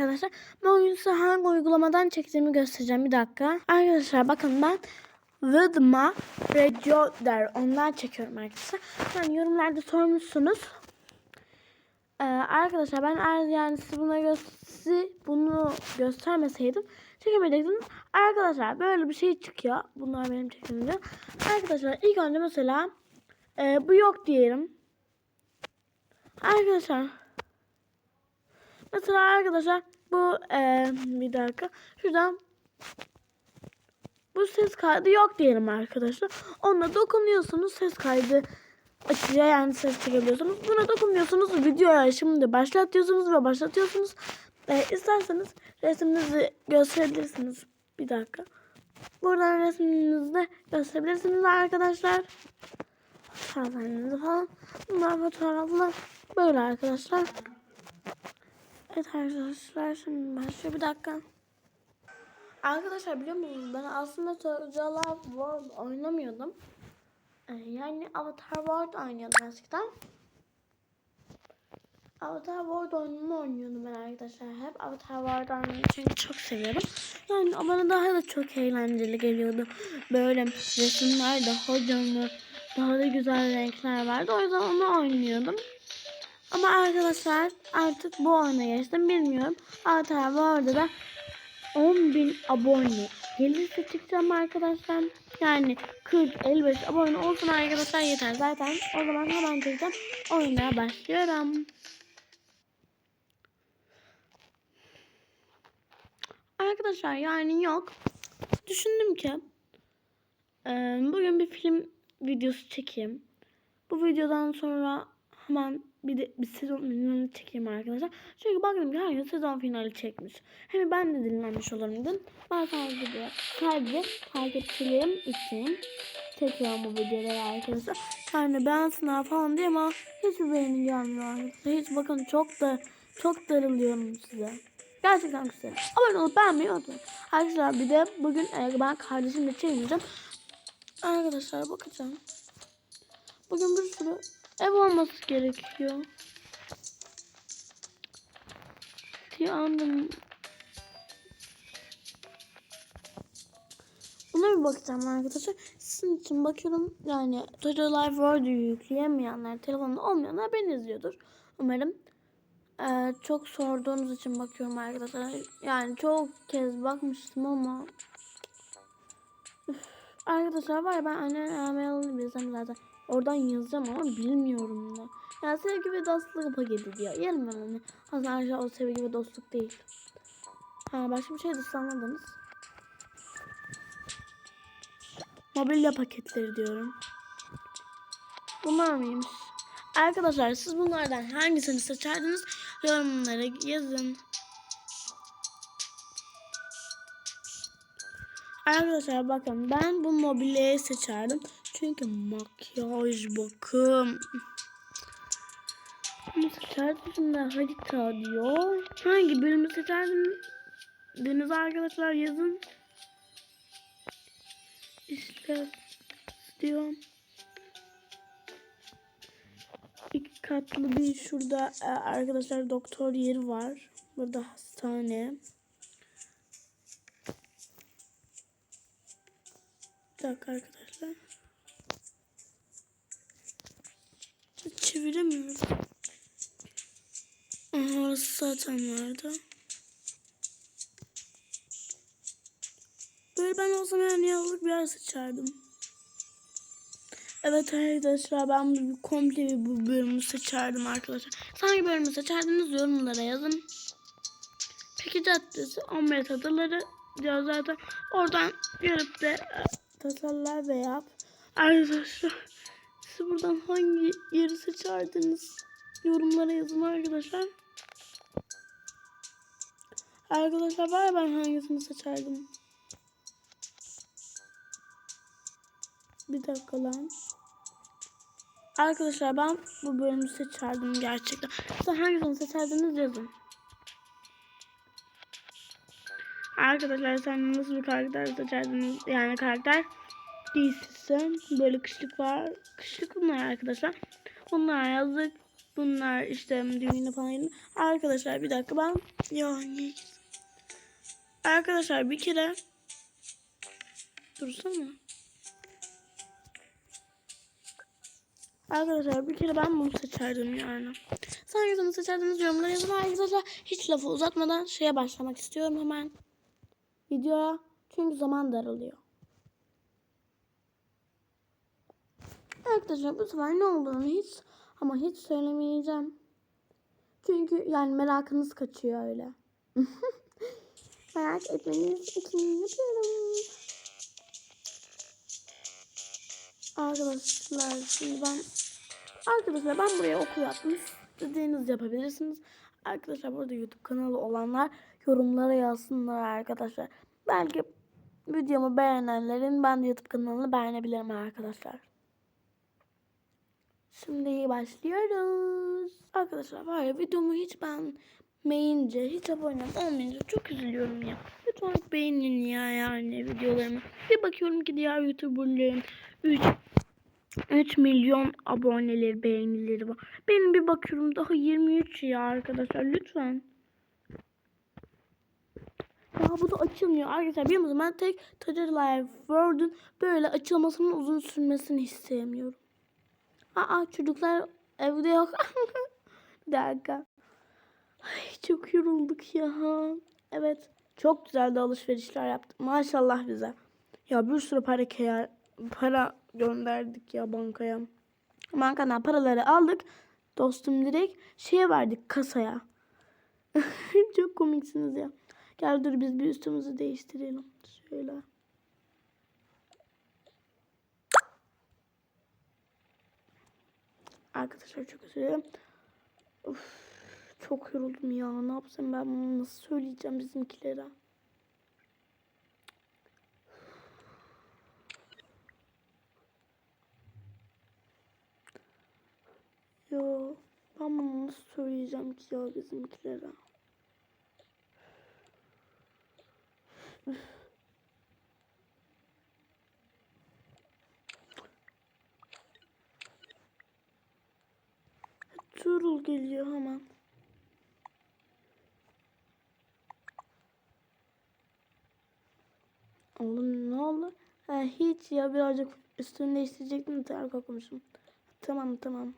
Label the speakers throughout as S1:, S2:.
S1: arkadaşlar. Bugün size hangi uygulamadan çektiğimi göstereceğim. Bir dakika. Arkadaşlar bakın ben Vidma Recorder ondan çekiyorum arkadaşlar. Yani yorumlarda sormuşsunuz. Ee, arkadaşlar ben eğer yani size buna gö size bunu göstermeseydim çekemeyecektim. Arkadaşlar böyle bir şey çıkıyor. Bunlar benim çekimimde. Arkadaşlar ilk önce mesela e, bu yok diyelim. Arkadaşlar Mesela arkadaşlar bu e, bir dakika şuradan bu ses kaydı yok diyelim arkadaşlar. Ona dokunuyorsunuz ses kaydı açıyor yani ses çekebiliyorsunuz. Buna dokunmuyorsunuz videoya şimdi başlatıyorsunuz ve başlatıyorsunuz. E, isterseniz resminizi gösterebilirsiniz. Bir dakika. Buradan resminizi de gösterebilirsiniz arkadaşlar. Fotoğraflarınızı falan. Bunlar fotoğraflar. Böyle arkadaşlar. Evet arkadaşlar şimdi başlıyor bir dakika. Arkadaşlar biliyor musunuz ben aslında Tocalar World oynamıyordum. Ee, yani Avatar World oynuyordum eskiden. Avatar World oyununu oynuyordum ben arkadaşlar. Hep Avatar World oyununu çünkü çok seviyorum. Yani bana daha da çok eğlenceli geliyordu. Böyle resimler daha canlı, daha da güzel renkler vardı. O yüzden onu oynuyordum. Ama arkadaşlar artık bu oyuna geçtim bilmiyorum. Avatar bu arada da 10.000 abone gelirse çıkacağım arkadaşlar. Yani 40-55 abone olsun arkadaşlar yeter. Zaten o zaman hemen çıkacağım. Oyuna başlıyorum. Arkadaşlar yani yok. Düşündüm ki bugün bir film videosu çekeyim. Bu videodan sonra hemen bir de bir sezon finali çekeyim arkadaşlar. Çünkü baktım ki herkes sezon finali çekmiş. Hem ben de dinlenmiş olurum dedim. Ben sadece de sadece takipçilerim için çekiyorum bu videoları arkadaşlar. Yani beğensinler falan diye ama hiç beğeni gelmiyor arkadaşlar. Hiç bakın çok da çok darılıyorum size. Gerçekten güzel. Abone olup beğenmeyi unutmayın. Arkadaşlar bir de bugün e, ben kardeşimle çekeceğim. Arkadaşlar bakacağım. Bugün bir sürü ev olması gerekiyor. diye anladım. Buna bir bakacağım arkadaşlar. Sizin için bakıyorum yani Total Life World'u yükleyemeyenler, telefonda olmayanlar beni izliyordur. Umarım. Ee, çok sorduğunuz için bakıyorum arkadaşlar. Yani çok kez bakmıştım ama Üf. Arkadaşlar var ya ben annen e-mailini bilsem zaten oradan yazacağım ama bilmiyorum da. Yani sevgi ve dostluk paketi diyor. Yerim ben onu. Aslında o sevgi ve dostluk değil. Ha başka bir şey de sanmadınız. Mobilya paketleri diyorum. Bunlar mıymış? Arkadaşlar siz bunlardan hangisini seçerdiniz? Yorumlara yazın. Arkadaşlar bakın ben bu mobilyayı seçerdim. Çünkü makyaj bakım. Bunu seçerdim de harita diyor. Hangi bölümü seçerdiniz arkadaşlar yazın. İşte diyorum. İki katlı bir şurada e, arkadaşlar doktor yeri var. Burada hastane. Bir dakika arkadaşlar. Çeviremiyorum. Aha orası zaten vardı. Böyle ben olsam yani yazlık bir yer seçerdim. Evet arkadaşlar ben bu komple bu bölümü seçerdim arkadaşlar. Hangi bölümü seçerdiniz yorumlara yazın. Peki Caddesi Omret Adaları diyor zaten. Oradan görüp de e, tasarlar ve yap. Arkadaşlar siz buradan hangi yeri seçerdiniz? Yorumlara yazın arkadaşlar. Arkadaşlar var ben hangisini seçerdim? Bir dakika lan. Arkadaşlar ben bu bölümü seçerdim gerçekten. Siz hangisini seçerdiniz yazın. Arkadaşlar sen nasıl bir karakter seçerdiniz? Yani karakter değilsin. Böyle kışlık var. Kışlık bunlar arkadaşlar. Bunlar yazdık. Bunlar işte düğünü falan. Arkadaşlar bir dakika ben ya niye Arkadaşlar bir kere dursana. Arkadaşlar bir kere ben bunu seçerdim yani. Sen hangisini seçerdiniz yorumlara yazın arkadaşlar. Hiç lafı uzatmadan şeye başlamak istiyorum hemen. Videoya. Çünkü zaman daralıyor. Arkadaşlar bu sefer ne olduğunu hiç ama hiç söylemeyeceğim. Çünkü yani merakınız kaçıyor öyle. Merak etmeniz için yapıyorum. Arkadaşlar şimdi ben Arkadaşlar ben buraya okul yaptım. İstediğiniz yapabilirsiniz. Arkadaşlar burada YouTube kanalı olanlar yorumlara yazsınlar arkadaşlar. Belki videomu beğenenlerin ben de YouTube kanalını beğenebilirim arkadaşlar. Şimdi başlıyoruz. Arkadaşlar var ya videomu hiç beğenmeyince, hiç abone olmayınca çok üzülüyorum ya. Lütfen beğenin ya yani videolarımı. Bir bakıyorum ki diğer YouTuber'ların 3 3 milyon aboneleri, beğenileri var. Benim bir bakıyorum daha 23 ya arkadaşlar lütfen. Ya bu da açılmıyor arkadaşlar biliyor musunuz? Ben tek Toucher Life World'un böyle açılmasının uzun sürmesini istemiyorum. Aa çocuklar evde yok. bir dakika. Ay, çok yorulduk ya. Evet. Çok güzel de alışverişler yaptık. Maşallah bize. Ya bir sürü para kıyar, para gönderdik ya bankaya. Bankadan paraları aldık. Dostum direkt şeye verdik kasaya. Çok komiksiniz ya. Gel dur biz bir üstümüzü değiştirelim. Şöyle. Arkadaşlar çok özür çok yoruldum ya. Ne yapsam ben bunu nasıl söyleyeceğim bizimkilere? Yo, ben bunu nasıl söyleyeceğim ki ya bizimkilere? Tuğrul geliyor hemen. Oğlum ne oldu? Ha, hiç ya birazcık üstünü değiştirecektim de ter kokmuşum. Tamam tamam.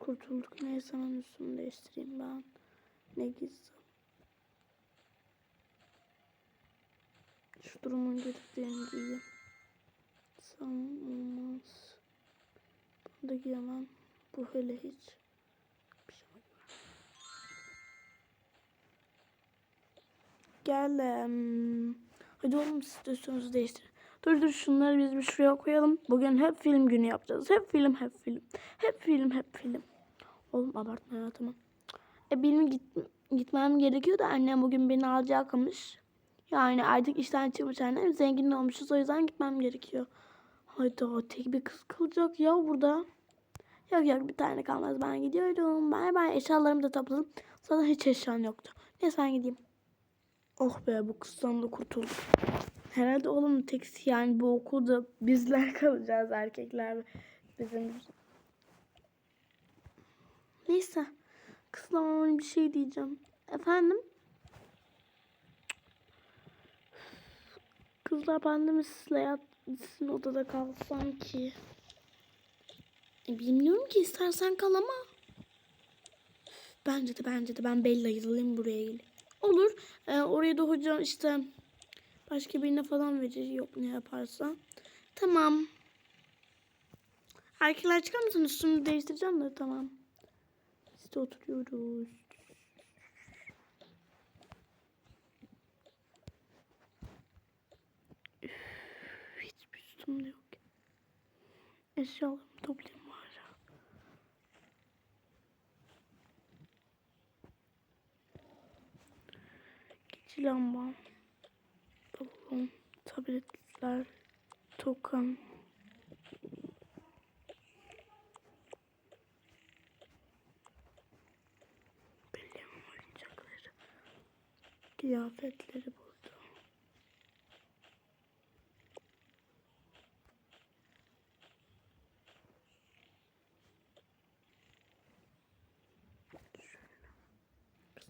S1: Kurtulduk. Neyse hemen üstümü değiştireyim ben. Ne gizli. Şu durumun getirdiğini giyeyim. Sanırım olmaz. Bunu da giyemem. Bu hele hiç. Geldim. Hadi oğlum üstünüzü değiştirin. Dur dur şunları biz bir şuraya koyalım. Bugün hep film günü yapacağız. Hep film hep film. Hep film hep film. Oğlum abartma ya tamam. E benim git, gitmem gerekiyor da annem bugün beni alacakmış. Yani artık işten çıkmış annem zengin olmuşuz o yüzden gitmem gerekiyor. Hayda tek bir kız kalacak ya burada. Yok yok bir tane kalmaz ben gidiyorum. Bay bay eşyalarımı da topladım. Zaten hiç eşyan yoktu. Neyse ben gideyim. Oh be bu kızdan da kurtulduk. Herhalde oğlum tek yani bu okulda bizler kalacağız erkekler bizim. Neyse. Kızlamama bir şey diyeceğim. Efendim? Kızlar ben de mi sizle odada kalsam ki? E, bilmiyorum ki istersen kal ama. Bence de bence de ben Bella'yı alayım buraya geleyim. Olur. E, oraya da hocam işte başka birine falan verir. Yok ne yaparsa. Tamam. Erkekler çıkar mısın? Üstümü değiştireceğim de tamam. Biz de oturuyoruz. Üf, hiçbir üstümde yok. Eşyalarımı toplayayım var. Gece lamba. Balon. Tabletler. Tokan. Kıyafetleri burada.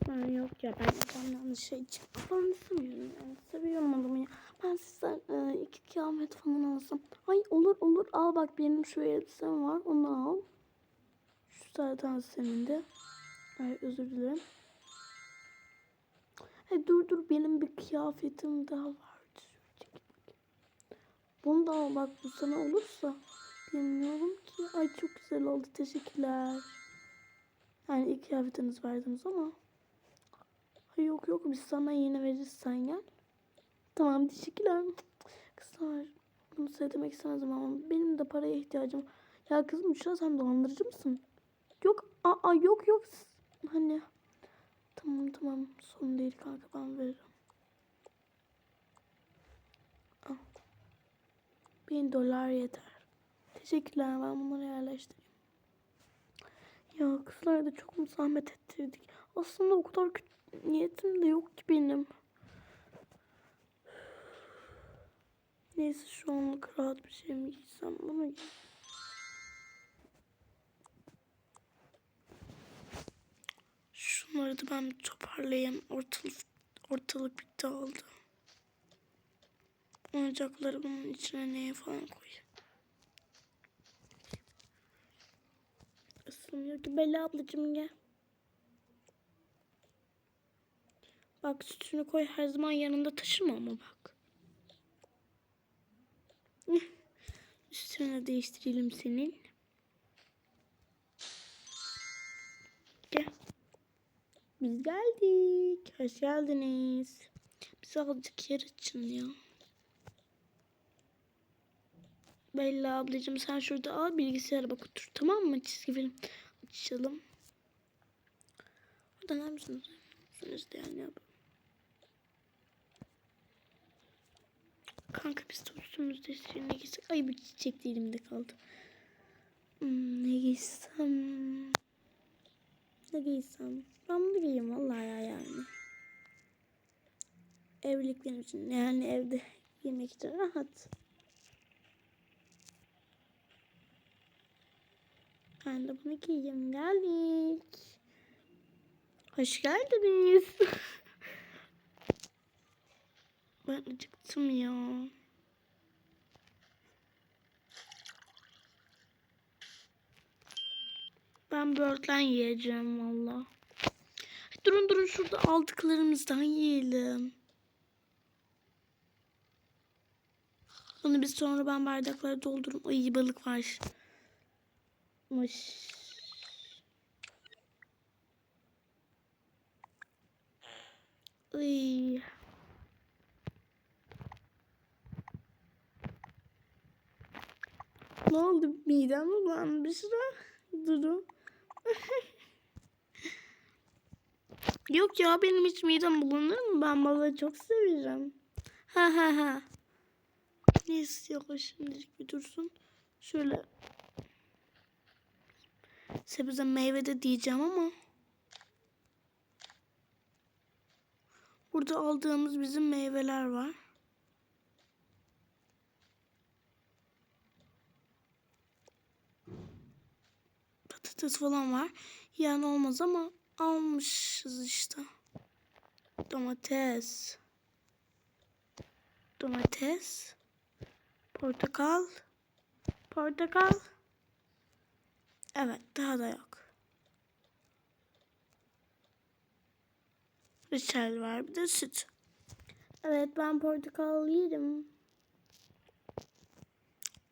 S1: Ha, yok ya ben adamdan şey falan istemiyorum yani. Seviyorum adamı ya. Ben sizden e, iki kıyafet falan alsam. Ay olur olur al bak benim şu elbisem var onu al. Şu zaten senin de. Ay özür dilerim. Hey, dur dur benim bir kıyafetim daha vardı. Bunu da al bak bu sana olursa. Bilmiyorum ki. Ay çok güzel oldu teşekkürler. Yani ilk kıyafetiniz verdiniz ama. Yok yok biz sana yeni veririz sen gel. Tamam teşekkürler. Kızlar bunu söylemek istemezdim ama benim de paraya ihtiyacım. Ya kızım an sen dolandırıcı mısın? Yok aa yok yok. Hani tamam tamam sorun değil kanka ben veririm. Bin dolar yeter. Teşekkürler ben bunları yerleştireyim. Ya kızlar da çok mu zahmet ettirdik. Aslında o kadar kötü niyetim de yok ki benim. Neyse şu anlık rahat bir şey mi giysem bunu giy. Şunları da ben toparlayayım. Ortalık, ortalık bir dağıldı. Oyuncakları bunun içine neye falan koyayım. Isınmıyor ki. Bella ablacığım gel. Bak sütünü koy her zaman yanında taşıma ama bak. Üstünü değiştirelim senin. Gel. Biz geldik. Hoş geldiniz. Bize azıcık yer açın ya. Bella ablacığım sen şurada al bilgisayara bak otur tamam mı? Çizgi film açalım. Yapıyorsunuz? Siz de yani yapalım. Kanka biz de üstümüzde ne giysek? Ay bu çiçek de elimde kaldı. Hmm, ne giysem? Ne giysem? Ben bunu giyeyim vallahi ya yani. Evlilik benim için yani evde yemek için rahat. Ben de bunu giyeyim. Geldik. Hoş geldiniz. ben acıktım ya. Ben böğürtlen yiyeceğim valla. Durun durun şurada aldıklarımızdan yiyelim. Onu biz sonra ben bardaklara doldururum. Ay balık var. Mış. Ay. Ne oldu? Midem mi bulandı Büşra? Durun. Yok ya benim hiç midem bulanır mı? Ben balığı çok severim. Ha ha ha. Neyse yok şimdilik bir dursun. Şöyle sebze meyve de diyeceğim ama burada aldığımız bizim meyveler var. Patates falan var. Yani olmaz ama almışız işte. Domates. Domates. Portakal. Portakal. Evet daha da yok. Reçel var bir de süt. Evet ben portakal yerim.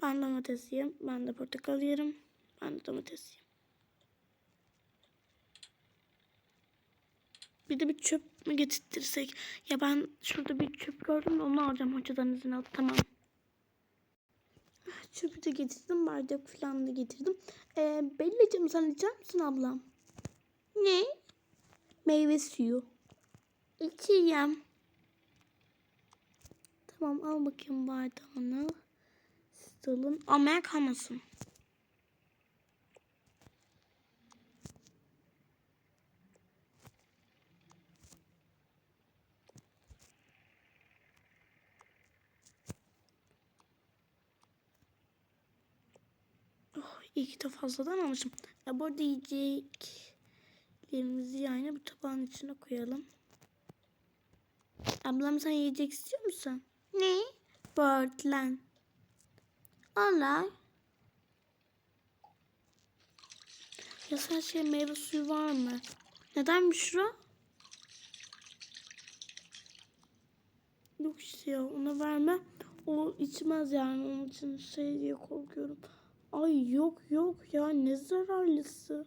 S1: Ben domates yerim. Ben de portakal yerim. Ben de domates yerim. Bir de bir çöp mü getirtirsek? Ya ben şurada bir çöp gördüm de onu alacağım hocadan izin alıp. Tamam. Çöpü de getirdim. Bardak falan da getirdim. Ee, Bella'cığım sen içer misin ablam? Ne? Meyve suyu. İçeyim. Tamam al bakayım bardağını. Siz alın. Almaya kalmasın. Ki de fazladan almışım. Ya bu arada yiyecek yiyeceklerimizi yani bu tabağın içine koyalım. Ablam sen yiyecek istiyor musun? Ne? Böğürtlen. Allah. Ya sen şey meyve suyu var mı? Neden Büşra? Yok işte ya ona verme. O içmez yani onun için şey diye korkuyorum. Ay yok yok ya ne zararlısı.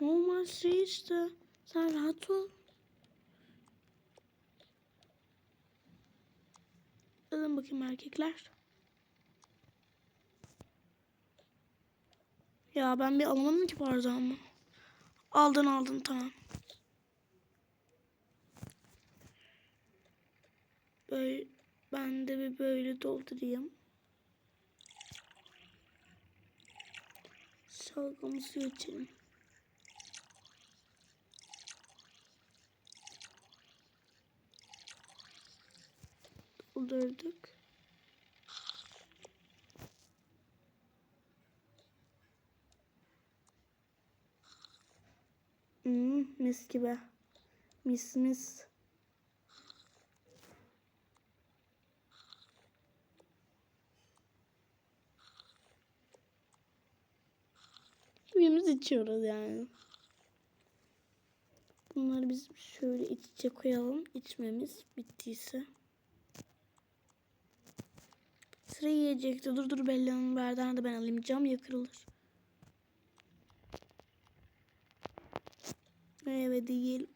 S1: Normal şey işte. Sen rahat ol. Alın bakayım erkekler. Ya ben bir alamadım ki bardağımı. Aldın aldın tamam. Böyle ben de bir böyle doldurayım. Suyu içelim. Doldurduk. Hmm, mis gibi. Mis mis. Hepimiz içiyoruz yani. Bunları biz şöyle iç içe koyalım. İçmemiz bittiyse. Sıra yiyecekti. Dur dur Bella'nın bardağını da ben alayım. Cam ya. Evet yiyelim.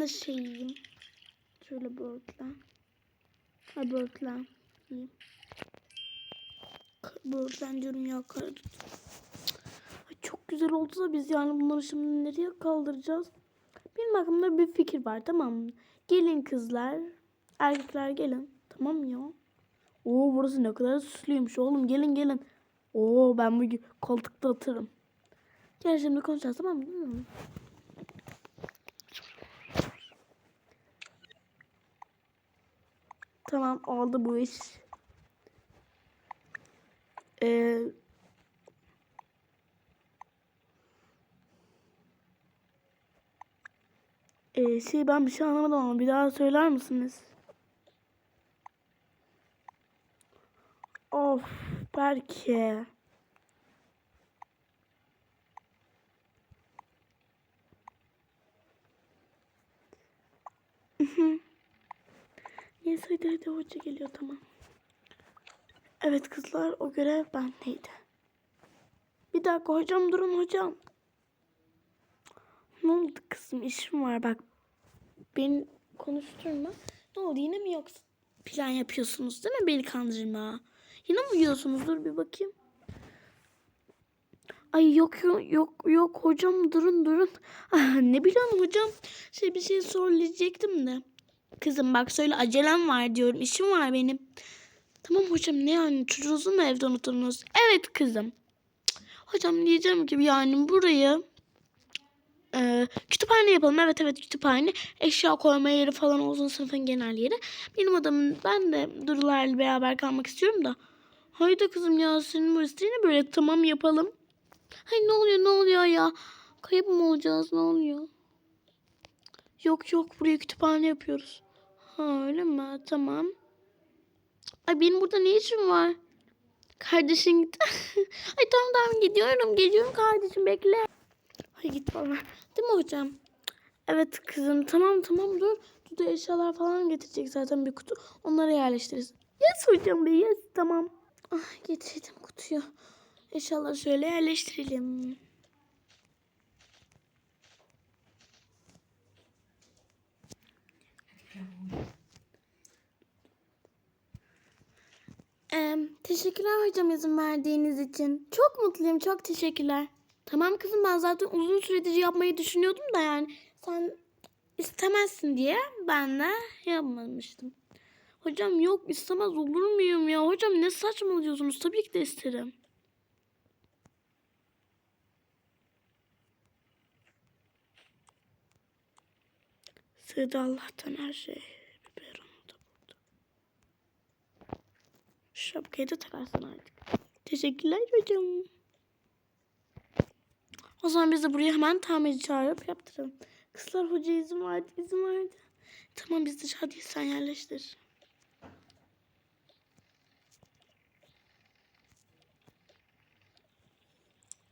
S1: De şey yiyeyim. Şöyle böğürtlen. Ha böğürtlen yiyeyim. Böğürtlen diyorum ya karadut. Çok güzel oldu da biz yani bunları şimdi nereye kaldıracağız? Benim aklımda bir fikir var tamam mı? Gelin kızlar. Erkekler gelin. Tamam ya? Oo burası ne kadar süslüymüş oğlum. Gelin gelin. Oo ben bu koltukta otururum. Gel şimdi konuşacağız tamam mı? Tamam oldu bu iş. Ee, Ee, şey ben bir şey anlamadım ama bir daha söyler misiniz? Of belki. Neyse hadi hadi hoca geliyor tamam. Evet kızlar o görev bendeydi. Bir dakika hocam durun hocam. Ne oldu kızım işim var bak. Beni konuşturma. Ne oldu yine mi yoksa plan yapıyorsunuz değil mi beni kandırma? Yine mi uyuyorsunuz dur bir bakayım. Ay yok yok yok hocam durun durun. Ah, ne bileyim hocam. Şey bir şey söyleyecektim de. Kızım bak söyle acelem var diyorum. işim var benim. Tamam hocam ne yani çocuğunuzu mu evde unuttunuz? Evet kızım. Hocam diyeceğim ki yani burayı e, kütüphane yapalım. Evet evet kütüphane. Eşya koyma yeri falan olsun sınıfın genel yeri. Benim adamım ben de Durularla beraber kalmak istiyorum da. Haydi kızım ya senin burası yine böyle tamam yapalım. Hay ne oluyor ne oluyor ya? Kayıp mı olacağız ne oluyor? Yok yok buraya kütüphane yapıyoruz. Ha öyle mi? Tamam. Ay benim burada ne işim var? Kardeşin gitti. Ay tamam tamam gidiyorum. Geliyorum kardeşim bekle. Ay git bana. Değil mi hocam? Evet kızım tamam tamam dur. Dudu eşyalar falan getirecek zaten bir kutu. Onları yerleştiririz. Yes hocam bey yes tamam. Ah getirdim kutuyu. Eşyaları şöyle yerleştirelim. Ee, teşekkürler hocam izin verdiğiniz için. Çok mutluyum. Çok teşekkürler. Tamam kızım ben zaten uzun süredir yapmayı düşünüyordum da yani sen istemezsin diye ben de yapmamıştım. Hocam yok istemez olur muyum ya? Hocam ne saçmalıyorsunuz? Tabii ki de isterim. Sığdı Allah'tan her şey. Biberonu da burada. Şapkayı da takarsın artık. Teşekkürler hocam. O zaman biz de buraya hemen tamirci çağırıp yaptıralım. Kızlar hoca izin verdi, izin verdi. Tamam biz hadi sen yerleştir.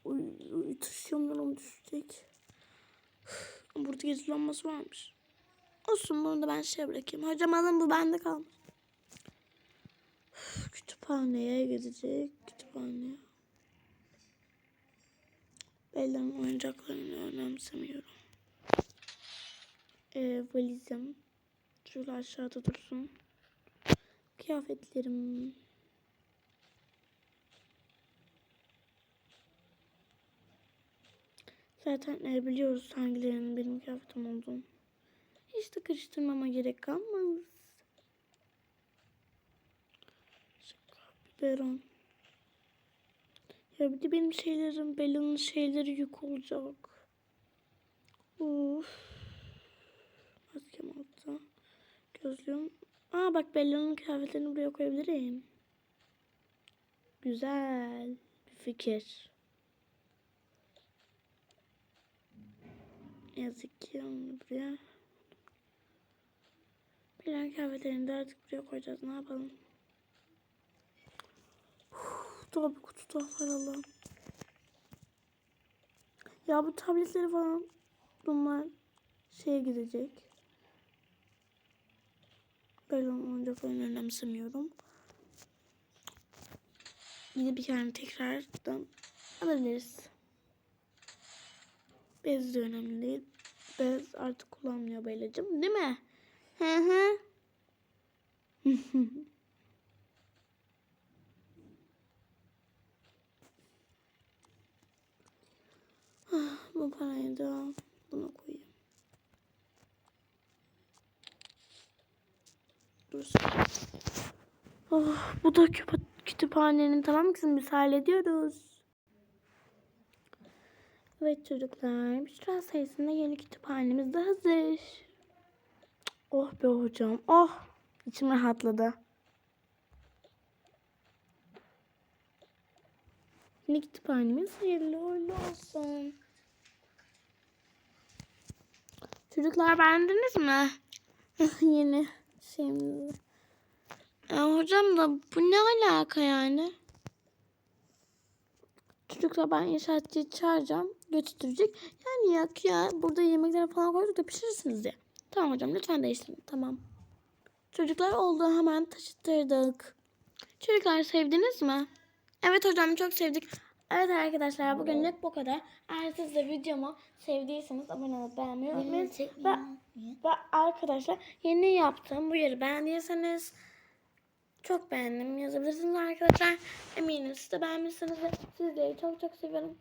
S1: Uy, uy taşıyamıyorum düşecek. Burada gezi varmış. Olsun bunu da ben şey bırakayım. Hocam alın bu bende kalmış. Kütüphaneye gidecek. Kütüphaneye. Bella'nın oyuncaklarını önemsemiyorum. Ee, valizim. Şöyle aşağıda dursun. Kıyafetlerim. Zaten e, biliyoruz hangilerinin benim kıyafetim olduğunu. Hiç de karıştırmama gerek kalmaz. Biberon. Ya bir de benim şeylerim, Bella'nın şeyleri yük olacak. Uf. Maskem altta. Gözlüğüm. Aa bak Bella'nın kıyafetlerini buraya koyabilirim. Güzel bir fikir. Yazık ki onu buraya. Bella'nın kıyafetlerini de artık buraya koyacağız. Ne yapalım? Daha bir kutu daha var Allah'ım. Ya bu tabletleri falan bunlar şeye gidecek. Ben onun oyuncaklarını önemsemiyorum. Yine bir tane tekrardan alabiliriz. Bez de önemli değil. Bez artık kullanmıyor Beyla'cığım değil mi? Hı hı. Ah, Bu parayı da buna koyayım. Dursun. Oh, bu da kütüphanenin tamam mı kızım? Biz hallediyoruz. Evet çocuklar. Büşra sayısında yeni kütüphanemiz de hazır. Oh be hocam. Oh. İçim rahatladı. Yeni kütüphanemiz hayırlı uğurlu olsun. Çocuklar beğendiniz mi? Yeni şeyimizi. Ya hocam da bu ne alaka yani? Çocuklar ben inşaatçıyı çağıracağım. Götürecek. Yani yak ya burada yemekler falan koyduk da pişirirsiniz diye. Tamam hocam lütfen değiştirin. Tamam. Çocuklar oldu hemen taşıttırdık. Çocuklar sevdiniz mi? Evet hocam çok sevdik. Evet arkadaşlar bugünlük bu kadar. Eğer siz de videomu sevdiyseniz abone olup beğenmeyi unutmayın. Ve, ve arkadaşlar yeni yaptığım bu yeri beğendiyseniz çok beğendim yazabilirsiniz arkadaşlar. Eminim siz de beğenmişsiniz ve sizleri çok çok seviyorum.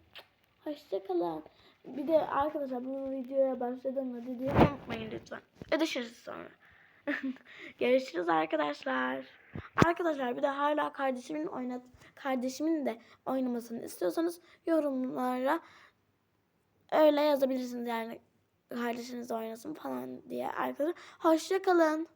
S1: Hoşçakalın. Bir de arkadaşlar bu videoya başladığımda dediğimi unutmayın lütfen. Ödeşiriz sonra. Görüşürüz arkadaşlar. Arkadaşlar bir de hala kardeşimin oynat kardeşimin de oynamasını istiyorsanız yorumlara öyle yazabilirsiniz yani kardeşiniz oynasın falan diye arkadaşlar. Hoşçakalın.